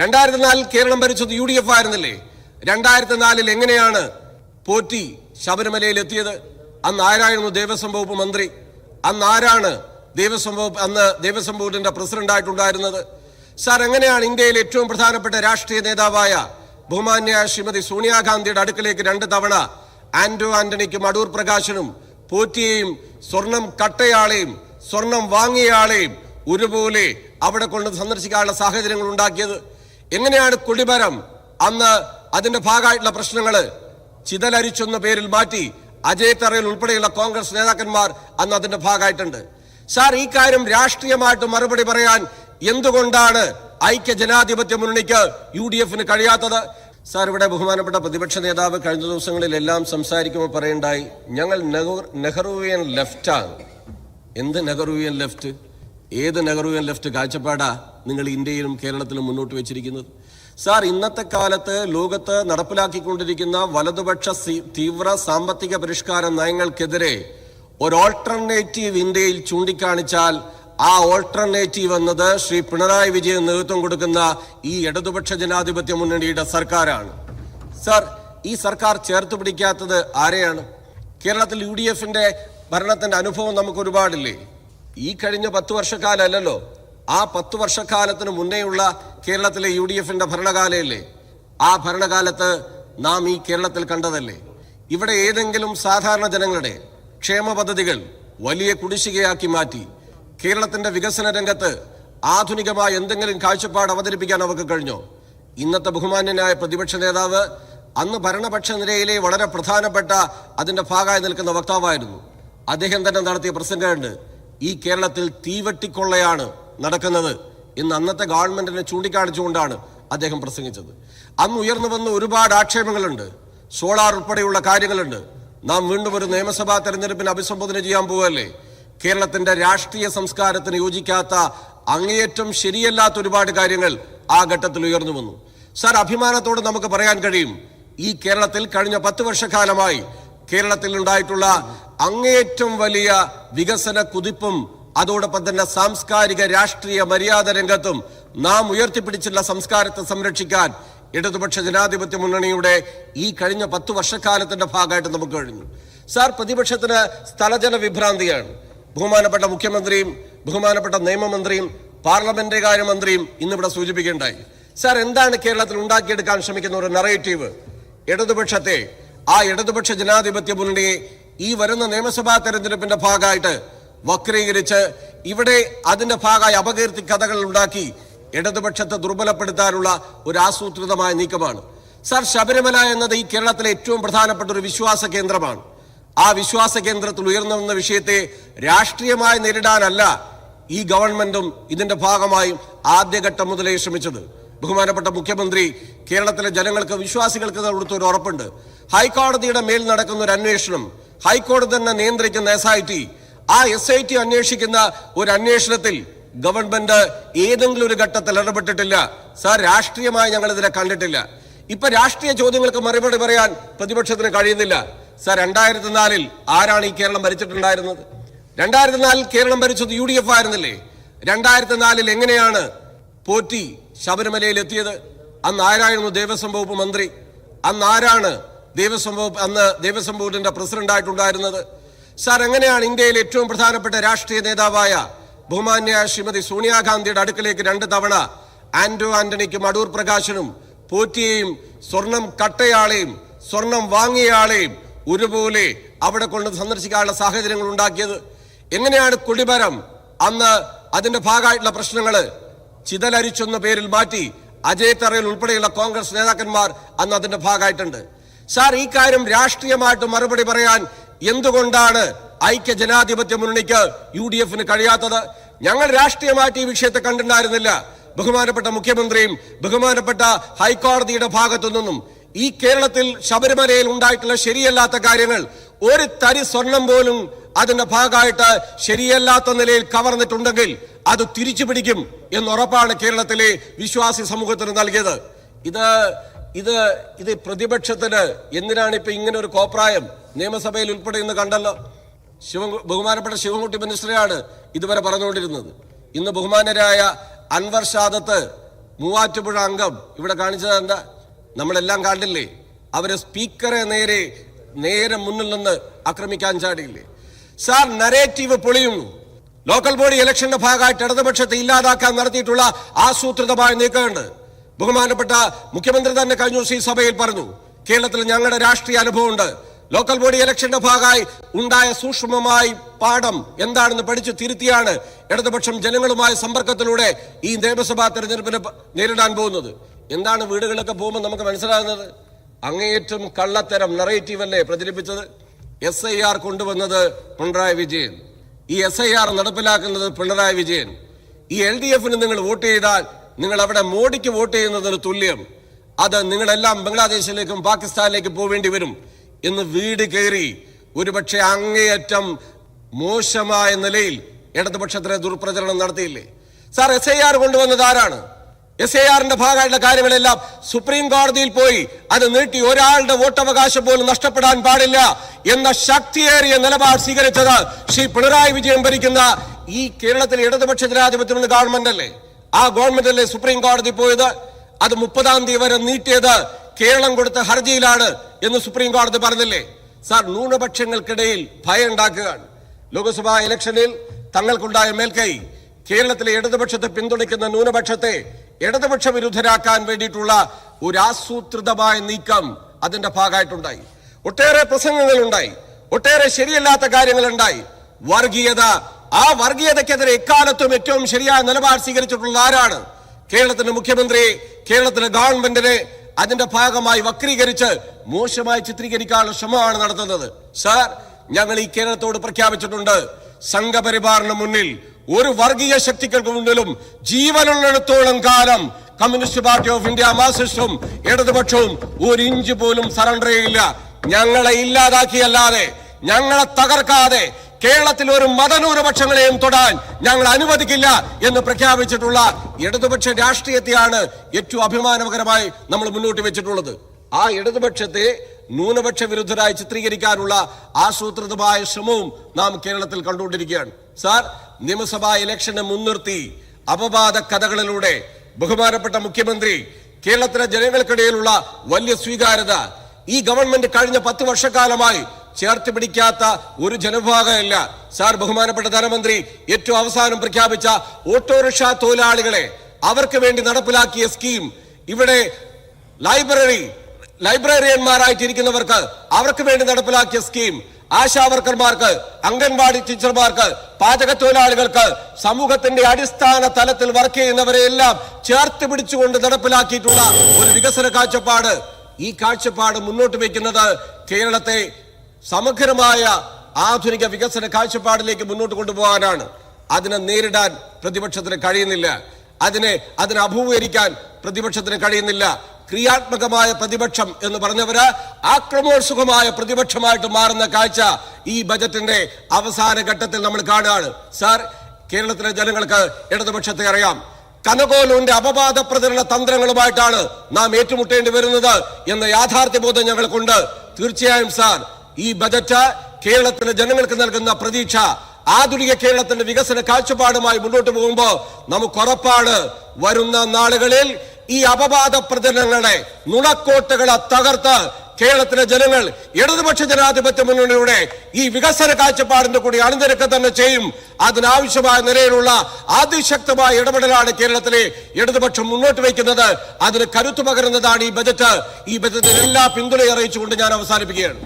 രണ്ടായിരത്തി നാലിൽ കേരളം ഭരിച്ചത് യു ഡി എഫ് ആയിരുന്നില്ലേ? രണ്ടായിരത്തി നാലിൽ എങ്ങനെയാണ് പോറ്റി ശബരിമലയിൽ എത്തിയത്? അന്ന് ആരായിരുന്നു ദേവസ്വം വകുപ്പ് മന്ത്രി? അന്ന് ആരാണ് ദേവസ്വം വകുപ്പ് അന്ന് ദേവസ്വം ബോർഡിന്റെ പ്രസിഡന്റ് ആയിട്ടുണ്ടായിരുന്നത്? സാർ എങ്ങനെയാണ് ഇന്ത്യയിലെ ഏറ്റവും പ്രധാനപ്പെട്ട രാഷ്ട്രീയ നേതാവായ ബഹുമാന്യ ശ്രീമതി സോണിയാഗാന്ധിയുടെ അടുക്കലേക്ക് രണ്ട് തവണ ആന്റോ ആന്റണിക്കും അടൂർ പ്രകാശനും പോറ്റിയെയും സ്വർണം കട്ടയാളെയും സ്വർണം വാങ്ങിയയാളെയും ഒരുപോലെ അവിടെ കൊണ്ട് സന്ദർശിക്കാനുള്ള സാഹചര്യങ്ങൾ ഉണ്ടാക്കിയത്? എങ്ങനെയാണ് കൊടിമരം അന്ന് അതിന്റെ ഭാഗമായിട്ടുള്ള പ്രശ്നങ്ങൾ? ചിതലരിച്ചെന്ന പേരിൽ മാറ്റി അജയ് തറയിൽ ഉൾപ്പെടെയുള്ള കോൺഗ്രസ് നേതാക്കന്മാർ അന്ന് അതിന്റെ ഭാഗമായിട്ടുണ്ട്. സാർ ഈ കാര്യം രാഷ്ട്രീയമായിട്ട് മറുപടി പറയാൻ എന്തുകൊണ്ടാണ് ഐക്യ ജനാധിപത്യ മുന്നണിക്ക് യു ഡി എഫിന് കഴിയാത്തത്? സാർ ഇവിടെ ബഹുമാനപ്പെട്ട പ്രതിപക്ഷ നേതാവ് കഴിഞ്ഞ ദിവസങ്ങളിലെല്ലാം സംസാരിക്കുമ്പോൾ പറയണ്ടായി ഞങ്ങൾ നെഹ്റു- നെഹ്റുവിയൻ ലെഫ്റ്റാണ്. എന്ത് നെഹ്റുവിയൻ ലെഫ്റ്റ്? ഏത് നെഹ്റുവിയൻ ലെഫ്റ്റ് കാഴ്ചപ്പാടാ നിങ്ങൾ ഇന്ത്യയിലും കേരളത്തിലും മുന്നോട്ട് വെച്ചിരിക്കുന്നത്? സാർ ഇന്നത്തെ കാലത്ത് ലോകത്ത് നടപ്പിലാക്കിക്കൊണ്ടിരിക്കുന്ന വലതുപക്ഷ തീവ്ര സാമ്പത്തിക പരിഷ്കാര നയങ്ങൾക്കെതിരെ ഒരു ഓൾട്ടർനേറ്റീവ് ഇന്ത്യയിൽ ചൂണ്ടിക്കാണിച്ചാൽ ആ ഓൾട്ടർനേറ്റീവ് എന്നത് ശ്രീ പിണറായി വിജയൻ നേതൃത്വം കൊടുക്കുന്ന ഈ ഇടതുപക്ഷ ജനാധിപത്യ മുന്നണിയുടെ സർക്കാരാണ്. സാർ ഈ സർക്കാർ ചേർത്ത് പിടിക്കാത്തത് ആരെയാണ്? കേരളത്തിൽ യു ഡി എഫിന്റെ ഭരണത്തിന്റെ അനുഭവം നമുക്ക് ഒരുപാടില്ലേ? ഈ കഴിഞ്ഞ പത്ത് വർഷക്കാലല്ലോ ആ പത്ത് വർഷക്കാലത്തിന് മുന്നേയുള്ള കേരളത്തിലെ യു ഡി എഫിന്റെ ഭരണകാലയല്ലേ? ആ ഭരണകാലത്ത് നാം ഈ കേരളത്തിൽ കണ്ടതല്ലേ? ഇവിടെ ഏതെങ്കിലും സാധാരണ ജനങ്ങളുടെ ക്ഷേമ പദ്ധതികൾ വലിയ കുടിശ്ശികയാക്കി മാറ്റി കേരളത്തിന്റെ വികസന രംഗത്ത് ആധുനികമായ എന്തെങ്കിലും കാഴ്ചപ്പാട് അവതരിപ്പിക്കാൻ അവർക്ക് കഴിഞ്ഞോ? ഇന്നത്തെ ബഹുമാന്യനായ പ്രതിപക്ഷ നേതാവ് അന്ന് ഭരണപക്ഷ നിരയിലെ വളരെ പ്രധാനപ്പെട്ട അതിന്റെ ഭാഗമായി നിൽക്കുന്ന വക്താവായിരുന്നു. അദ്ദേഹം തന്നെ നടത്തിയ പ്രസംഗമുണ്ട്. ഈ കേരളത്തിൽ തീവെട്ടിക്കൊള്ളയാണ് നടക്കുന്നത് എന്ന് അന്നത്തെ ഗവൺമെന്റിനെ ചൂണ്ടിക്കാണിച്ചുകൊണ്ടാണ് അദ്ദേഹം പ്രസംഗിച്ചത്. അന്ന് ഉയർന്നു വന്ന ഒരുപാട് ആക്ഷേപങ്ങളുണ്ട്. സോളാർ ഉൾപ്പെടെയുള്ള കാര്യങ്ങളുണ്ട്. നാം വീണ്ടും ഒരു നിയമസഭാ തെരഞ്ഞെടുപ്പിന് അഭിസംബോധന ചെയ്യാൻ പോവല്ലേ കേരളത്തിന്റെ രാഷ്ട്രീയ സംസ്കാരത്തിന് യോജിക്കാത്ത അങ്ങേയറ്റം ശരിയല്ലാത്ത ഒരുപാട് കാര്യങ്ങൾ ആ ഘട്ടത്തിൽ ഉയർന്നു വന്നു. സാർ അഭിമാനത്തോടെ നമുക്ക് പറയാൻ കഴിയും. ഈ കേരളത്തിൽ കഴിഞ്ഞ പത്ത് വർഷക്കാലമായി കേരളത്തിൽ ഉണ്ടായിട്ടുള്ള അങ്ങേയറ്റം വലിയ വികസന കുതിപ്പും അതോടൊപ്പം തന്നെ സാംസ്കാരിക രാഷ്ട്രീയ മര്യാദ രംഗത്തും നാം ഉയർത്തിപ്പിടിച്ചുള്ള സംസ്കാരത്തെ സംരക്ഷിക്കാൻ ഇടതുപക്ഷ ജനാധിപത്യ മുന്നണിയുടെ ഈ കഴിഞ്ഞ പത്തു വർഷക്കാലത്തിന്റെ ഭാഗമായിട്ട് നമുക്ക് കഴിഞ്ഞു. സാർ പ്രതിപക്ഷത്തിന് സ്ഥലജന വിഭ്രാന്തിയാണ്. ബഹുമാനപ്പെട്ട മുഖ്യമന്ത്രിയും ബഹുമാനപ്പെട്ട നിയമമന്ത്രിയും പാർലമെന്ററി കാര്യമന്ത്രിയും ഇന്നിവിടെ സൂചിപ്പിക്കുകയുണ്ടായി. സാർ എന്താണ് കേരളത്തിൽ ഉണ്ടാക്കിയെടുക്കാൻ ശ്രമിക്കുന്ന ഒരു നറേറ്റീവ് ഇടതുപക്ഷത്തെ ആ ഇടതുപക്ഷ ജനാധിപത്യ മുന്നണിയെ ഈ വരുന്ന നിയമസഭാ തെരഞ്ഞെടുപ്പിന്റെ ഭാഗമായിട്ട് വക്രീകരിച്ച് ഇവിടെ അതിന്റെ ഭാഗമായി അപകീർത്തി കഥകൾ ഉണ്ടാക്കി ഇടതുപക്ഷത്തെ ദുർബലപ്പെടുത്താനുള്ള ഒരു ആസൂത്രിതമായ നീക്കമാണ്. സർ ശബരിമല എന്നത് ഈ കേരളത്തിലെ ഏറ്റവും പ്രധാനപ്പെട്ട ഒരു വിശ്വാസ കേന്ദ്രമാണ്. ആ വിശ്വാസ കേന്ദ്രത്തിൽ ഉയർന്നു വന്ന വിഷയത്തെ രാഷ്ട്രീയമായി നേരിടാനല്ല ഈ ഗവൺമെന്റും ഇതിന്റെ ഭാഗമായും ആദ്യഘട്ടം മുതലേ ശ്രമിച്ചത്. ബഹുമാനപ്പെട്ട മുഖ്യമന്ത്രി കേരളത്തിലെ ജനങ്ങൾക്ക് വിശ്വാസികൾക്ക് കൊടുത്ത ഒരു ഉറപ്പുണ്ട്. ഹൈക്കോടതിയുടെ മേൽ നടക്കുന്ന ഒരു അന്വേഷണം ഹൈക്കോടതി തന്നെ നിയന്ത്രിക്കുന്ന എസ് ഐ ടി ആ എസ് ഐ ടി അന്വേഷിക്കുന്ന ഒരു അന്വേഷണത്തിൽ ഗവൺമെന്റ് ഏതെങ്കിലും ഒരു ഘട്ടത്തിൽ ഇടപെട്ടിട്ടില്ല. സാർ രാഷ്ട്രീയമായി ഞങ്ങൾ ഇതിനെ കണ്ടിട്ടില്ല. ഇപ്പൊ രാഷ്ട്രീയ ചോദ്യങ്ങൾക്ക് മറുപടി പറയാൻ പ്രതിപക്ഷത്തിന് കഴിയുന്നില്ല. സാർ രണ്ടായിരത്തി നാലിൽ ആരാണ് ഈ കേരളം ഭരിച്ചിട്ടുണ്ടായിരുന്നത്? രണ്ടായിരത്തി നാലിൽ കേരളം ഭരിച്ചത് യു ഡി എഫ് ആയിരുന്നില്ലേ? രണ്ടായിരത്തി നാലിൽ എങ്ങനെയാണ് പോറ്റി ശബരിമലയിൽ എത്തിയത്? അന്ന് ആരായിരുന്നു ദേവസ്വം വകുപ്പ് മന്ത്രി? അന്ന് ആരാണ് ദേവസ്വം അന്ന് ദേവസ്വം ബോർഡിന്റെ പ്രസിഡന്റായിട്ടുണ്ടായിരുന്നത് സാർ എങ്ങനെയാണ് ഇന്ത്യയിൽ ഏറ്റവും പ്രധാനപ്പെട്ട രാഷ്ട്രീയ നേതാവായ ബഹുമാന്യ ശ്രീമതി സോണിയാഗാന്ധിയുടെ അടുക്കലേക്ക് രണ്ട് തവണ ആന്റോ ആന്റണിക്കും അടൂർ പ്രകാശനും പോറ്റിയെയും സ്വർണം കട്ടയാളെയും സ്വർണം വാങ്ങിയയാളെയും ഒരുപോലെ അവിടെ കൊണ്ട് സന്ദർശിക്കാനുള്ള സാഹചര്യങ്ങൾ ഉണ്ടാക്കിയത്. എങ്ങനെയാണ് കുടിമരം അന്ന് അതിന്റെ ഭാഗമായിട്ടുള്ള പ്രശ്നങ്ങൾ ചിതലരിച്ചെന്ന പേരിൽ മാറ്റി അജയ് തറയിൽ ഉൾപ്പെടെയുള്ള കോൺഗ്രസ് നേതാക്കന്മാർ അന്ന് അതിന്റെ ഭാഗമായിട്ടുണ്ട്. സാർ ഈ കാര്യം രാഷ്ട്രീയമായിട്ട് മറുപടി പറയാൻ എന്തുകൊണ്ടാണ് ഐക്യ ജനാധിപത്യ മുന്നണിക്ക് യു ഡി എഫിന് കഴിയാത്തത്? ഞങ്ങൾ രാഷ്ട്രീയമായിട്ട് ഈ വിഷയത്തെ കണ്ടിട്ടുണ്ടായിരുന്നില്ല. ബഹുമാനപ്പെട്ട മുഖ്യമന്ത്രിയും ബഹുമാനപ്പെട്ട ഹൈക്കോടതിയുടെ ഭാഗത്തു നിന്നും. ഈ കേരളത്തിൽ ശബരിമലയിൽ ഉണ്ടായിട്ടുള്ള ശരിയല്ലാത്ത കാര്യങ്ങൾ ഒരു തരി സ്വർണം പോലും അതിന്റെ ഭാഗമായിട്ട് ശരിയല്ലാത്ത നിലയിൽ കവർന്നിട്ടുണ്ടെങ്കിൽ അത് തിരിച്ചു പിടിക്കും എന്നുറപ്പാണ് കേരളത്തിലെ വിശ്വാസി സമൂഹത്തിന് നൽകിയത്. ഇത് ഇത് ഇത് പ്രതിപക്ഷത്തിന് എന്തിനാണ് ഇപ്പൊ ഇങ്ങനെ ഒരു കോപ്രായം നിയമസഭയിൽ ഉൾപ്പെടെ ഇന്ന് കണ്ടല്ലോ? ശിവ ബഹുമാനപ്പെട്ട ശിവൻകുട്ടി മിനിസ്റ്ററെയാണ് ഇതുവരെ പറഞ്ഞുകൊണ്ടിരുന്നത്. ഇന്ന് ബഹുമാനരായ അൻവർ ഷാദത്ത് മൂവാറ്റുപുഴ അംഗം ഇവിടെ കാണിച്ചത് എന്താ? നമ്മളെല്ലാം കണ്ടില്ലേ? അവർ സ്പീക്കറെ നേരെ നേരെ മുന്നിൽ നിന്ന് ആക്രമിക്കാൻ ചാടിയില്ലേ? സാർ നരേറ്റീവ് പൊളിയുന്നു. ലോക്കൽ ബോഡി ഇലക്ഷന്റെ ഭാഗമായിട്ട് ഇടതുപക്ഷത്തെ ഇല്ലാതാക്കാൻ നടത്തിയിട്ടുള്ള ആസൂത്രിതമായ നീക്കമുണ്ട്. ബഹുമാനപ്പെട്ട മുഖ്യമന്ത്രി തന്നെ കഴിഞ്ഞ ദിവസം ഈ സഭയിൽ പറഞ്ഞു കേരളത്തിൽ ഞങ്ങളുടെ രാഷ്ട്രീയ അനുഭവമുണ്ട്. ലോക്കൽ ബോഡി ഇലക്ഷന്റെ ഭാഗമായി ഉണ്ടായ സൂക്ഷ്മമായി പാഠം എന്താണെന്ന് പഠിച്ചു തിരുത്തിയാണ് ഇടതുപക്ഷം ജനങ്ങളുമായ സമ്പർക്കത്തിലൂടെ ഈ നിയമസഭാ തെരഞ്ഞെടുപ്പിനെ നേരിടാൻ പോകുന്നത്. എന്താണ് വീടുകളിലൊക്കെ പോകുമ്പോൾ നമുക്ക് മനസ്സിലാകുന്നത്? അങ്ങേയറ്റം കള്ളത്തരം നറേറ്റീവ് അല്ലേ പ്രചരിപ്പിച്ചത്? എസ് ഐ ആർ കൊണ്ടുവന്നത് പിണറായി വിജയൻ. ഈ എസ് ഐ ആർ നടപ്പിലാക്കുന്നത് പിണറായി വിജയൻ. ഈ എൽ ഡി എഫിന് നിങ്ങൾ വോട്ട് ചെയ്താൽ നിങ്ങൾ അവിടെ മോഡിക്ക് വോട്ട് ചെയ്യുന്നതിന് തുല്യം. അത് നിങ്ങളെല്ലാം ബംഗ്ലാദേശിലേക്കും പാകിസ്ഥാനിലേക്കും പോവേണ്ടി വരും. എന്ന് വീട് കയറി ഒരുപക്ഷെ അങ്ങേയറ്റം മോശമായ നിലയിൽ ഇടതുപക്ഷത്തിന് ദുർപ്രചരണം നടത്തിയില്ലേ? സാർ എസ് ഐ ആർ കൊണ്ടുവന്നത് ആരാണ്? എസ് ഐ ആറിന്റെ ഭാഗമായിട്ടുള്ള കാര്യങ്ങളെല്ലാം സുപ്രീം കോടതിയിൽ പോയി അത് നീട്ടി ഒരാളുടെ വോട്ടവകാശം പോലും നഷ്ടപ്പെടാൻ പാടില്ല എന്ന ശക്തിയേറിയ നിലപാട് സ്വീകരിച്ചത് ശ്രീ പിണറായി വിജയൻ ഭരിക്കുന്ന ഈ കേരളത്തിലെ ഇടതുപക്ഷ ജനാധിപത്യമുള്ള ഗവൺമെന്റ് അല്ലേ ആ ഗവൺമെന്റ് സുപ്രീം കോടതി പോയത് അത് മുപ്പതാം തീയതി വരെ നീട്ടിയത് കേരളം കൊടുത്ത ഹർജിയിലാണ് എന്ന് സുപ്രീം കോടതി പറഞ്ഞില്ലേ? സാർ ന്യൂനപക്ഷങ്ങൾക്കിടയിൽ ഭയം ഉണ്ടാക്കുകയാണ്. ലോക്സഭാ ഇലക്ഷനിൽ തങ്ങൾക്കുണ്ടായ മേൽക്കൈ കേരളത്തിലെ ഇടതുപക്ഷത്തെ പിന്തുണയ്ക്കുന്ന ന്യൂനപക്ഷത്തെ ഇടതുപക്ഷ വിരുദ്ധരാക്കാൻ വേണ്ടിയിട്ടുള്ള ഒരു ആസൂത്രിതമായ നീക്കം അതിന്റെ ഭാഗമായിട്ടുണ്ടായി. ഒട്ടേറെ പ്രസംഗങ്ങൾ ഉണ്ടായി ഒട്ടേറെ ശരിയല്ലാത്ത കാര്യങ്ങൾ ഉണ്ടായി വർഗീയത ആ വർഗീയതയ്ക്കെതിരെ എക്കാലത്തും ഏറ്റവും ശരിയായ നിലപാട് സ്വീകരിച്ചിട്ടുള്ള ആരാണ്? കേരളത്തിന്റെ മുഖ്യമന്ത്രി കേരളത്തിലെ ഗവൺമെന്റിനെ അതിന്റെ ഭാഗമായി വക്രീകരിച്ച് മോശമായി ചിത്രീകരിക്കാനുള്ള ശ്രമമാണ് നടത്തുന്നത്. സാർ ഞങ്ങൾ ഈ കേരളത്തോട് പ്രഖ്യാപിച്ചിട്ടുണ്ട് സംഘപരിവാറിന് മുന്നിൽ ഒരു വർഗീയ ശക്തികൾക്ക് മുന്നിലും ജീവനുള്ളിടത്തോളം കാലം കമ്മ്യൂണിസ്റ്റ് പാർട്ടി ഓഫ് ഇന്ത്യ മാർസിസ്റ്റും ഇടതുപക്ഷവും ഒരു ഇഞ്ച് പോലും സറണ്ടർ ചെയ്യില്ല ഞങ്ങളെ ഇല്ലാതാക്കിയല്ലാതെ ഞങ്ങളെ തകർക്കാതെ കേരളത്തിൽ ഒരു മതന്യൂനപക്ഷങ്ങളെയും തൊടാൻ ഞങ്ങൾ അനുവദിക്കില്ല എന്ന് പ്രഖ്യാപിച്ചിട്ടുള്ള ഇടതുപക്ഷ രാഷ്ട്രീയത്തെയാണ് ഏറ്റവും അഭിമാനകരമായി നമ്മൾ മുന്നോട്ട് വെച്ചിട്ടുള്ളത്. ആ ഇടതുപക്ഷത്തെ ന്യൂനപക്ഷ വിരുദ്ധരായി ചിത്രീകരിക്കാനുള്ള ആസൂത്രിതമായ ശ്രമവും നാം കേരളത്തിൽ കണ്ടുകൊണ്ടിരിക്കുകയാണ്. സാർ നിയമസഭാ ഇലക്ഷനെ മുൻനിർത്തി അപവാദ കഥകളിലൂടെ ബഹുമാനപ്പെട്ട മുഖ്യമന്ത്രി കേരളത്തിലെ ജനങ്ങൾക്കിടയിലുള്ള വലിയ സ്വീകാര്യത ഈ ഗവൺമെന്റ് കഴിഞ്ഞ പത്ത് വർഷക്കാലമായി ചേർത്ത് പിടിക്കാത്ത ഒരു ജനവിഭാഗമല്ല. സാർ ബഹുമാനപ്പെട്ട ധനമന്ത്രി ഏറ്റവും അവസാനം പ്രഖ്യാപിച്ച ഓട്ടോറിക്ഷ തൊഴിലാളികളെ അവർക്ക് വേണ്ടി നടപ്പിലാക്കിയ സ്കീം. ഇവിടെ ലൈബ്രറി ലൈബ്രറിയന്മാരായിട്ടിരിക്കുന്നവർക്ക് അവർക്ക് വേണ്ടി നടപ്പിലാക്കിയ സ്കീം. ആശാവർക്കർമാർക്ക് അംഗൻവാടി ടീച്ചർമാർക്ക് പാചക തൊഴിലാളികൾക്ക് സമൂഹത്തിന്റെ അടിസ്ഥാന തലത്തിൽ വർക്ക് ചെയ്യുന്നവരെ എല്ലാം ചേർത്ത് പിടിച്ചുകൊണ്ട് നടപ്പിലാക്കിയിട്ടുള്ള ഒരു വികസന കാഴ്ചപ്പാട്. ഈ കാഴ്ചപ്പാട് മുന്നോട്ട് വയ്ക്കുന്നത് കേരളത്തെ സമഗ്രമായ ആധുനിക വികസന കാഴ്ചപ്പാടിലേക്ക് മുന്നോട്ട് കൊണ്ടുപോകാനാണ്. അതിനെ നേരിടാൻ പ്രതിപക്ഷത്തിന് കഴിയുന്നില്ല. അതിനെ അതിനെ അഭിമുഖീകരിക്കാൻ പ്രതിപക്ഷത്തിന് കഴിയുന്നില്ല. ക്രിയാത്മകമായ പ്രതിപക്ഷം എന്ന് പറഞ്ഞവര് ആക്രമോത്സുഖമായ പ്രതിപക്ഷമായിട്ട് മാറുന്ന കാഴ്ച ഈ ബജറ്റിന്റെ അവസാന ഘട്ടത്തിൽ നമ്മൾ കാണുകയാണ്. സാർ കേരളത്തിലെ ജനങ്ങൾക്ക് ഇടതുപക്ഷത്തെ അറിയാം. കനകോലുവിന്റെ അപവാദ പ്രചരണ തന്ത്രങ്ങളുമായിട്ടാണ് നാം ഏറ്റുമുട്ടേണ്ടി വരുന്നത് എന്ന യാഥാർത്ഥ്യബോധം ഞങ്ങൾക്കുണ്ട്. തീർച്ചയായും സാർ. ഈ ബജറ്റ് കേരളത്തിലെ ജനങ്ങൾക്ക് നൽകുന്ന പ്രതീക്ഷ ആധുനിക കേരളത്തിന്റെ വികസന കാഴ്ചപ്പാടുമായി മുന്നോട്ട് പോകുമ്പോൾ നമുക്ക് ഉറപ്പാണ് വരുന്ന നാളുകളിൽ ഈ അപവാദ പ്രചരണങ്ങളെ നുണക്കോട്ടുകളെ തകർത്ത് കേരളത്തിലെ ജനങ്ങൾ ഇടതുപക്ഷ ജനാധിപത്യ മുന്നണിയുടെ ഈ വികസന കാഴ്ചപ്പാടിന്റെ കൂടി അണിനിരക്ക തന്നെ ചെയ്യും. അതിനാവശ്യമായ നിലയിലുള്ള അതിശക്തമായ ഇടപെടലാണ് കേരളത്തിലെ ഇടതുപക്ഷം മുന്നോട്ട് വയ്ക്കുന്നത്. അതിന് കരുത്തു പകരുന്നതാണ് ഈ ബജറ്റ്. ഈ ബജറ്റിന് എല്ലാ പിന്തുണയും അറിയിച്ചുകൊണ്ട് ഞാൻ അവസാനിപ്പിക്കുകയാണ്.